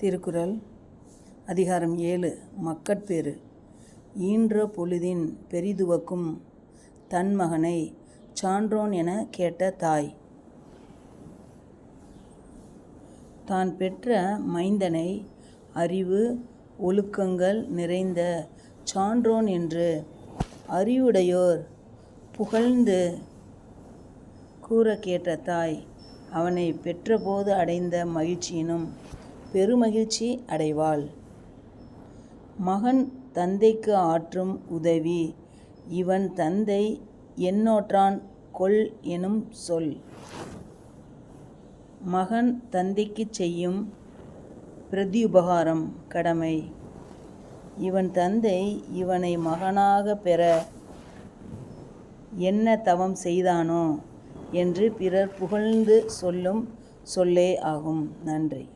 திருக்குறள் அதிகாரம் ஏழு மக்கட்பேறு. ஈன்ற பொழுதின் பெரிதுவக்கும் தன் மகனை சான்றோன் என கேட்ட தாய். தான் பெற்ற மைந்தனை அறிவு ஒழுக்கங்கள் நிறைந்த சான்றோன் என்று அறிவுடையோர் புகழ்ந்து கூற கேட்ட தாய். அவனை பெற்றபோது அடைந்த மகிழ்ச்சியினும் பெருமகிழ்ச்சி அடைவாள். மகன் தந்தைக்கு ஆற்றும் உதவி இவன் தந்தை என்னோற்றான் கொள் எனும் சொல். மகன் தந்தைக்குச் செய்யும் பிரதியுபகாரம் கடமை. இவன் தந்தை இவனை மகனாகப் பெற என்ன தவம் செய்தானோ என்று பிறர் புகழ்ந்து சொல்லும் சொல்லே ஆகும். நன்றி.